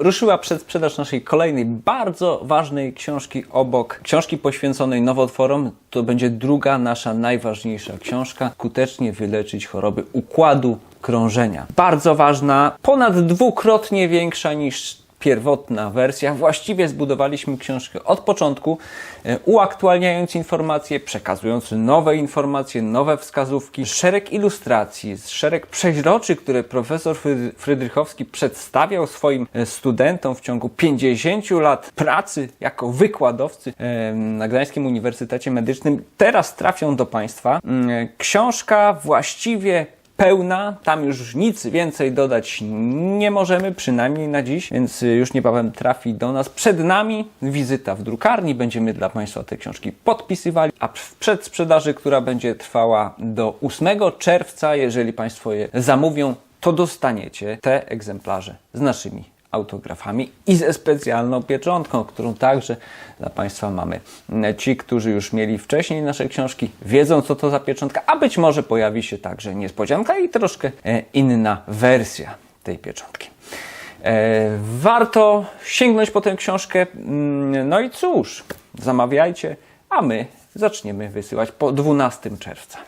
ruszyła przedsprzedaż naszej kolejnej bardzo ważnej książki obok książki poświęconej nowotworom. To będzie druga nasza najważniejsza książka. Skutecznie wyleczyć choroby układu krążenia. Bardzo ważna, ponad dwukrotnie większa niż pierwotna wersja. Właściwie zbudowaliśmy książkę od początku, e, uaktualniając informacje, przekazując nowe informacje, nowe wskazówki, szereg ilustracji, szereg przeźroczy, które profesor Fryd- Frydrychowski przedstawiał swoim e, studentom w ciągu 50 lat pracy jako wykładowcy e, na Gdańskim Uniwersytecie Medycznym. Teraz trafią do Państwa. Mm, Książka właściwie pełna, tam już nic więcej dodać nie możemy, przynajmniej na dziś, więc y, już niebawem trafi do nas. Przed nami wizyta w drukarni, będziemy dla Państwa te książki podpisywali, a w przedsprzedaży, która będzie trwała do 8 czerwca, jeżeli Państwo je zamówią, to dostaniecie te egzemplarze z naszymi autografami i ze specjalną pieczątką, którą także dla Państwa mamy. Ci, którzy już mieli wcześniej nasze książki, wiedzą, co to za pieczątka, a być może pojawi się także niespodzianka i troszkę e, inna wersja tej pieczątki. E, Warto sięgnąć po tę książkę. Mm, No i cóż, zamawiajcie, a my zaczniemy wysyłać po 12 czerwca.